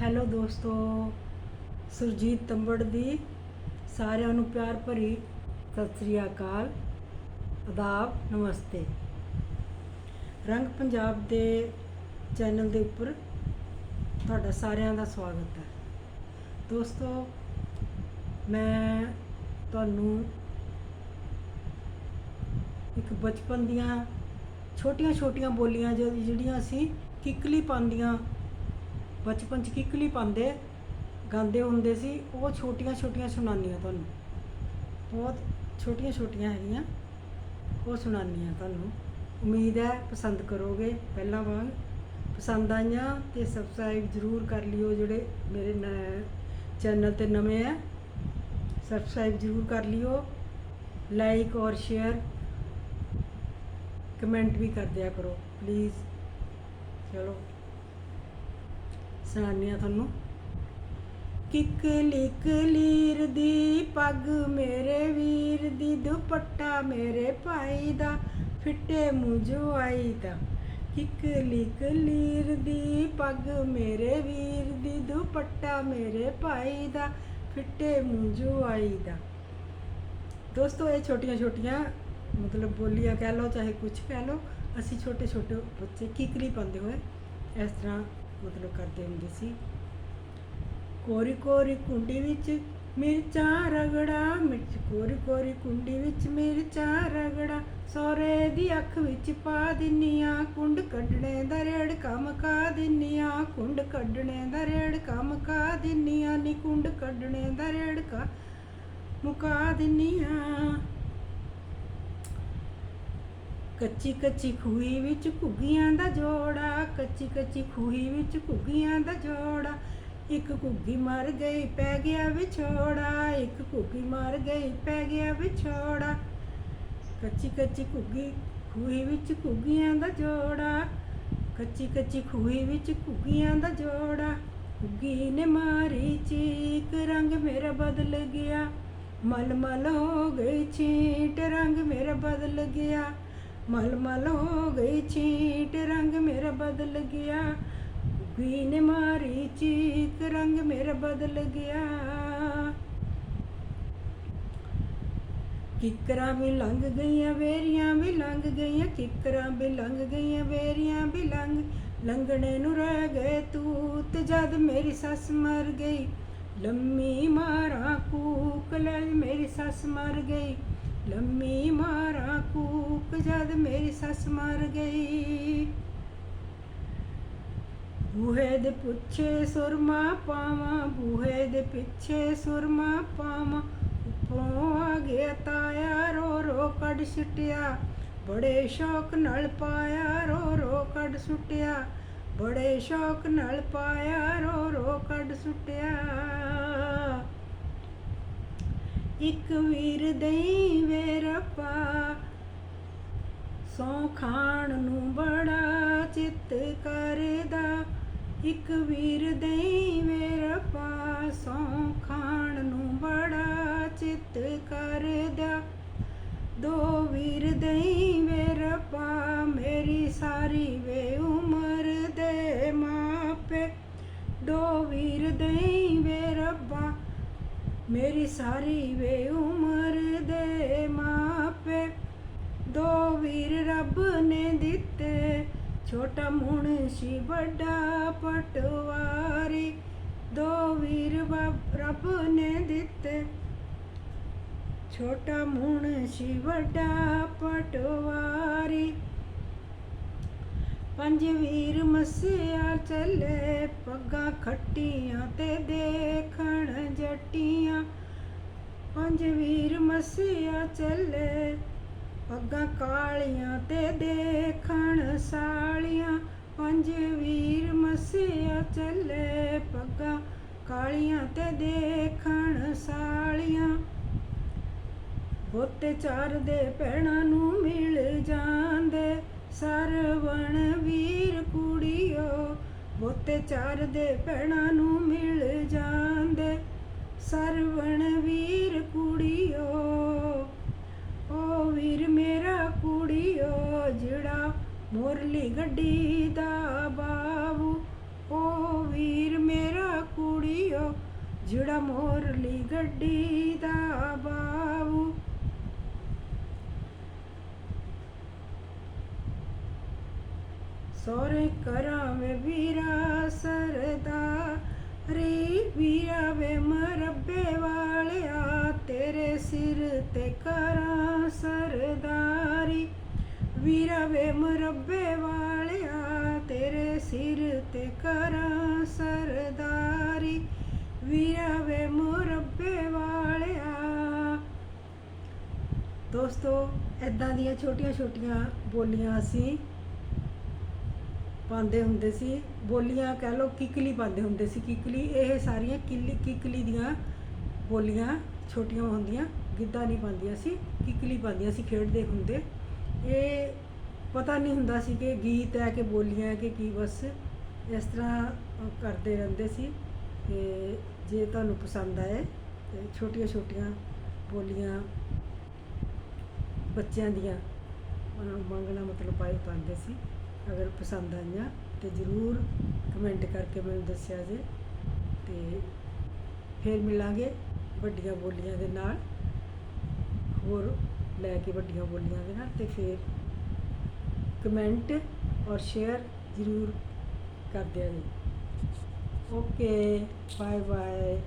Hello ਦੋਸਤੋ, ਸੁਰਜੀਤ ਤੰਬੜ ਦੀ ਸਾਰਿਆਂ ਨੂੰ ਪਿਆਰ ਭਰੀ ਸਤਿ ਸ੍ਰੀ ਅਕਾਲ, ਆਦਾਬ, ਨਮਸਤੇ। ਰੰਗ ਪੰਜਾਬ ਦੇ ਚੈਨਲ ਦੇ ਉੱਪਰ ਤੁਹਾਡਾ ਸਾਰਿਆਂ ਦਾ ਸਵਾਗਤ ਹੈ। ਦੋਸਤੋ, ਮੈਂ ਤੁਹਾਨੂੰ ਇੱਕ ਬਚਪਨ ਦੀਆਂ ਛੋਟੀਆਂ ਛੋਟੀਆਂ ਬੋਲੀਆਂ ਜੋ, ਜਿਹੜੀਆਂ ਅਸੀਂ ਕਿੱਕਲੀ ਪਾਉਂਦੀਆਂ ਬਚਪਨ ਚ ਕਿੱਕਲੀ ਪਾਉਂਦੇ, ਗਾਉਂਦੇ ਹੁੰਦੇ ਸੀ, ਉਹ ਛੋਟੀਆਂ ਛੋਟੀਆਂ ਸੁਣਾਨੀਆਂ ਤੁਹਾਨੂੰ। ਬਹੁਤ ਛੋਟੀਆਂ ਛੋਟੀਆਂ ਹੈਗੀਆਂ, ਉਹ ਸੁਣਾਨੀਆਂ ਤੁਹਾਨੂੰ। ਉਮੀਦ ਹੈ ਪਸੰਦ ਕਰੋਗੇ ਪਹਿਲਾਂ ਵਾਂਗ। ਪਸੰਦ ਆਈਆਂ ਤੇ ਸਬਸਕ੍ਰਾਈਬ ਜ਼ਰੂਰ ਕਰ ਲਿਓ, ਜਿਹੜੇ ਮੇਰੇ ਚੈਨਲ ਤੇ ਨਵੇਂ ਹੈ। ਸਬਸਕ੍ਰਾਈਬ ਜ਼ਰੂਰ ਕਰ ਲਿਓ। ਲਾਈਕ ਔਰ ਸ਼ੇਅਰ ਕਮੈਂਟ ਵੀ ਕਰ ਦਿਆ ਕਰੋ ਪਲੀਜ਼ ਚਲੋ। ਸੁਣਾਉਂਦੀ ਹਾਂ ਤੁਹਾਨੂੰ ਕਿੱਕਲੀ ਕਲੀਰ ਦੀ ਪੱਗ ਮੇਰੇ ਵੀਰ ਦੀ, ਦੁਪੱਟਾ ਮੇਰੇ ਭਾਈ ਦਾ, ਫਿੱਟੇ ਮੂੰਜੋ ਆਈ ਦਾ। ਕਿੱਕਲੀ ਕਲੀਰ ਦੀ ਪੱਗ ਮੇਰੇ ਵੀਰ ਦੀ, ਦੁਪੱਟਾ ਮੇਰੇ ਭਾਈ ਦਾ, ਫਿੱਟੇ ਮੂੰਜੋ ਆਈ ਦਾ। ਦੋਸਤੋ, ਇਹ ਛੋਟੀਆਂ ਛੋਟੀਆਂ ਮਤਲਬ ਬੋਲੀਆਂ ਕਹਿ ਲਓ, ਚਾਹੇ ਕੁਝ ਕਹਿ ਲਓ, ਅਸੀਂ ਛੋਟੇ ਛੋਟੇ ਬੱਚੇ ਕਿਕਲੀ ਪਾਉਂਦੇ ਹੋਏ ਇਸ ਤਰ੍ਹਾਂ ਮਤਲਬ ਕਰਦੇ ਹੁੰਦੇ ਸੀ। ਕੋਰੀ ਕੋਰੀ ਕੁੰਡੀ ਵਿੱਚ ਮਿਰਚਾਂ ਰਗੜਾ, ਮਿਰਚ ਕੋਰੀ ਕੋਰੀ ਕੁੰਡੀ ਵਿੱਚ ਮਿਰਚਾਂ ਰਗੜਾ ਸੋਰੇ ਦੀ ਅੱਖ ਵਿੱਚ ਪਾ ਦਿੰਨੀਆਂ, ਕੁੰਡ ਕੱਢਣੇ ਦਾ ਰੇੜ ਰੇੜਕਾ ਮਕਾ ਦਿੰਨੀਆਂ, ਕੁੰਡ ਕੱਢਣੇ ਦਾ ਰੇੜ ਰੇੜਕਾ ਮਕਾ ਦਿੰਨੀਆਂ, ਨੀ ਕੁੰਡ ਕੱਢਣੇ ਦਾ ਰੇੜ ਰੇੜਕਾ ਮੁਕਾ ਦਿੰਨੀਆਂ। ਕੱਚੀ ਕੱਚੀ ਖੂਹੀ ਵਿੱਚ ਘੁੱਗੀਆਂ ਦਾ ਜੋੜਾ, ਕੱਚੀ ਕੱਚੀ ਖੂਹੀ ਵਿੱਚ ਘੁੱਗੀਆਂ ਦਾ ਜੋੜਾ। ਇੱਕ ਘੁੱਗੀ ਮਰ ਗਈ, ਪੈ ਗਿਆ ਵਿਛੋੜਾ। ਇੱਕ ਘੁੱਗੀ ਮਰ ਗਈ, ਪੈ ਗਿਆ ਵਿਛੋੜਾ। ਕੱਚੀ ਕੱਚੀ ਘੁੱਗੀ, ਖੂਹੀ ਵਿੱਚ ਘੁੱਗੀਆਂ ਦਾ ਜੋੜਾ। ਕੱਚੀ ਕੱਚੀ ਖੂਹੀ ਵਿੱਚ ਘੁੱਗੀਆਂ ਦਾ ਜੋੜਾ। ਘੁੱਗੀ ਨੇ ਮਾਰੀ ਚੀਕ, ਰੰਗ ਮੇਰਾ ਬਦਲ ਗਿਆ। ਮਲ ਮਲ ਹੋ ਗਈ, ਛੀਟ, ਰੰਗ ਮੇਰਾ ਬਦਲ ਗਿਆ। ਮਲ ਮਲ ਹੋ ਗਈ ਛੀਟ ਰੰਗ ਮੇਰਾ ਬਦਲ ਗਿਆ। ਵੀ ਨੇ ਮਾਰੀ ਚੀਕ ਰੰਗ ਮੇਰਾ ਬਦਲ ਗਿਆ। ਕਿਕਰਾਂ ਵੀ ਲੰਘ ਗਈਆਂ, ਵੇਰੀਆਂ ਵੀ ਲੰਘ ਗਈਆਂ, ਕਿਕਰਾਂ ਵੀ ਲੰਘ ਗਈਆਂ, ਵੇਰੀਆਂ ਵੀ ਲੰਘ ਲੰਘਣੇ ਨੂੰ ਰਹਿ ਗਏ ਤੂੰ ਤੇ ਜਦ ਮੇਰੀ ਸੱਸ ਮਰ ਗਈ। ਲੰਮੀ ਮਾਰਾਂ ਕੂਕ ਲੈ, ਮੇਰੀ ਸੱਸ ਮਰ ਗਈ। ਲੰਮੀ ਮਾਰਾਂ ਕੂਕ ਜਦ ਮੇਰੀ ਸੱਸ ਮਰ ਗਈ। ਬੂਹੇ ਦੇ ਪਿੱਛੇ ਸੁਰਮਾ ਪਾਵਾਂ, ਬੂਹੇ ਦੇ ਪਿੱਛੇ ਸੁਰਮਾ ਪਾਵਾਂ। ਉੱਪਰੋਂ ਆ ਗਿਆ ਤਾਇਆ, ਰੋ ਰੋ ਕੱਢ ਸੁੱਟਿਆ ਬੜੇ ਸ਼ੌਕ ਨਾਲ ਪਾਇਆ, ਰੋ ਰੋ ਕੱਢ ਸੁੱਟਿਆ ਬੜੇ ਸ਼ੌਕ ਨਾਲ ਪਾਇਆ, ਰੋ ਰੋ ਕੱਢ ਸੁੱਟਿਆ ਇੱਕ ਵੀਰ ਦਈ ਵੇਰਪਾ ਸੌ ਖਾਣ ਨੂੰ ਬੜਾ ਚਿੱਤ ਕਰਦਾ। ਇੱਕ ਵੀਰ ਦਈ ਵੇਰਪਾ ਸੌ ਖਾਣ ਨੂੰ ਬੜਾ ਚਿੱਤ ਕਰਦਾ। ਦੋ ਵੀਰ ਦਈ ਵੇਰਪਾ ਮੇਰੀ ਸਾਰੀ ਵੇ ਉਮਰ ਦੇ ਮਾਪੇ। ਦੋ ਵੀਰ ਦਈ ਮੇਰੀ ਸਾਰੀ ਵੇ ਉਮਰ ਦੇ ਮਾਪੇ। ਦੋ ਵੀਰ ਰੱਬ ਨੇ ਦਿੱਤੇ, ਛੋਟਾ ਮੁਨਸ਼ੀ ਵੱਡਾ ਪਟਵਾਰੀ। ਦੋ ਵੀਰ ਬੱਬ- ਰੱਬ ਨੇ ਦਿੱਤੇ, ਛੋਟਾ ਮੁਨਸ਼ੀ ਵੱਡਾ ਪਟਵਾਰੀ। ਪੰਜ ਵੀਰ ਮਸਿਆ ਚੱਲੇ, ਪੱਗਾਂ ਖੱਟੀਆਂ ਤੇ ਦੇਖਣ ਜੱਟੀਆਂ। ਪੰਜ ਵੀਰ ਮਸਿਆ ਚੱਲੇ, ਪੱਗਾਂ ਕਾਲੀਆਂ ਤੇ ਦੇਖਣ ਸਾਲੀਆਂ। ਪੰਜ ਵੀਰ ਮਸਿਆ ਚੱਲੇ, ਪੱਗਾਂ ਕਾਲੀਆਂ ਤੇ ਦੇਖਣ ਸਾਲੀਆਂ। ਬੋਤੇ ਚਾਰ ਦੇ ਭੈਣਾਂ ਨੂੰ ਮਿਲ ਜਾਂਦੇ ਸਰਵਣ ਵੀਰ ਕੁੜੀਓ, ਬੋਤੇ ਚਾਰ ਦੇ ਭੈਣਾਂ ਨੂੰ ਮਿਲ ਜਾਂਦੇ। ਸਰਵਣ ਵੀਰ ਕੁੜੀਓ, ਓ ਵੀਰ ਮੇਰਾ ਕੁੜੀਓ, ਜਿਹੜਾ ਮੋਰਲੀ ਗੱਡੀ ਦਾ ਬਾਬੂ। ਓ ਵੀਰ ਮੇਰਾ ਓ ਜਿਹੜਾ ਮੋਰਲੀ ਗੱਡੀ ਦਾ ਬਾਬੂ। ਸੋਰੇ ਕਰਾਂ ਵੇ ਵੀਰਾ ਸਰਦਾ ਰੀ ਵੀਰਾ ਵੇ ਮਰਬੇ ਵਾਲਿਆ, ਤੇਰੇ ਸਿਰ ਤੇ ਕਰਾਂ ਸਰਦਾਰੀ। ਵੀਰਾ ਵੇ ਮਰਬੇ ਵਾਲਿਆ, ਤੇਰੇ ਸਿਰ ਤੇ ਕਰਾਂ ਸਰਦਾਰੀ। ਵੀਰਾ ਵੇ ਮਰਬੇ ਵਾਲਿਆ। ਦੋਸਤੋ ਐਦਾਂ ਦੀਆਂ ਛੋਟੀਆਂ ਛੋਟੀਆਂ ਬੋਲੀਆਂ ਅਸੀਂ ਪਾਉਂਦੇ ਹੁੰਦੇ ਸੀ, ਬੋਲੀਆਂ ਕਹਿ ਲਓ ਕਿਕਲੀ ਪਾਉਂਦੇ ਹੁੰਦੇ ਸੀ, ਕਿਕਲੀ, ਇਹ ਸਾਰੀਆਂ ਕਿਲੀ, ਕਿਕਲੀ ਦੀਆਂ ਬੋਲੀਆਂ ਛੋਟੀਆਂ ਹੁੰਦੀਆਂ, ਗਿੱਧਾ ਨਹੀਂ ਪਾਉਂਦੀਆਂ ਸੀ, ਕਿਕਲੀ ਪਾਉਂਦੀਆਂ ਸੀ, ਖੇਡਦੇ ਹੁੰਦੇ। ਇਹ ਪਤਾ ਨਹੀਂ ਹੁੰਦਾ ਸੀ ਕਿ ਗੀਤ ਹੈ ਕਿ ਬੋਲੀਆਂ ਹੈ ਕਿ ਕੀ, ਬਸ ਇਸ ਤਰ੍ਹਾਂ ਕਰਦੇ ਰਹਿੰਦੇ ਸੀ। ਤੇ ਜੇ ਤੁਹਾਨੂੰ ਪਸੰਦ ਆਏ ਤੇ ਛੋਟੀਆਂ ਛੋਟੀਆਂ ਬੋਲੀਆਂ ਬੱਚਿਆਂ ਦੀਆਂ, ਉਹਨਾਂ ਨੂੰ ਮੰਗਣਾ ਮਤਲਬ ਪਾਈ ਪਾਉਂਦੇ ਸੀ। ਅਗਰ ਪਸੰਦ ਆਈਆਂ ਤੇ ਜਰੂਰ ਕਮੈਂਟ ਕਰਕੇ ਮੈਨੂੰ ਦੱਸਿਆ ਜੇ ਤੇ ਫਿਰ ਮਿਲਾਂਗੇ ਵੱਡੀਆਂ ਬੋਲੀਆਂ ਦੇ ਨਾਲ, ਹੋਰ ਲੈ ਕੇ ਵੱਡੀਆਂ ਬੋਲੀਆਂ ਦੇ ਨਾਲ ਤੇ ਫਿਰ ਕਮੈਂਟ ਔਰ ਸ਼ੇਅਰ ਜਰੂਰ ਕਰ ਦਿਆ ਜੀ। Okay bye bye